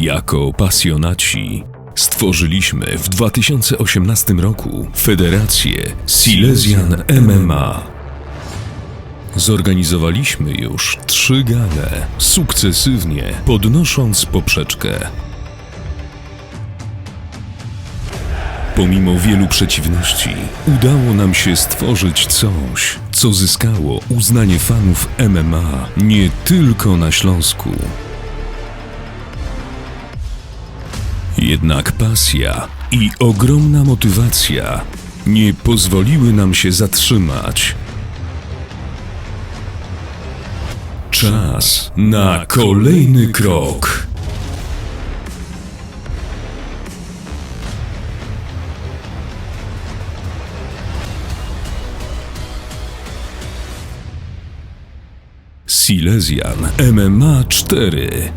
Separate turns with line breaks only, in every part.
Jako pasjonaci stworzyliśmy w 2018 roku Federację Silesian MMA. Zorganizowaliśmy już trzy gale, sukcesywnie podnosząc poprzeczkę. Pomimo wielu przeciwności, udało nam się stworzyć coś, co zyskało uznanie fanów MMA nie tylko na Śląsku. Jednak pasja i ogromna motywacja nie pozwoliły nam się zatrzymać. Czas na kolejny krok. Silesian MMA 4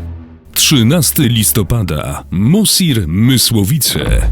13 listopada. Mosir Mysłowice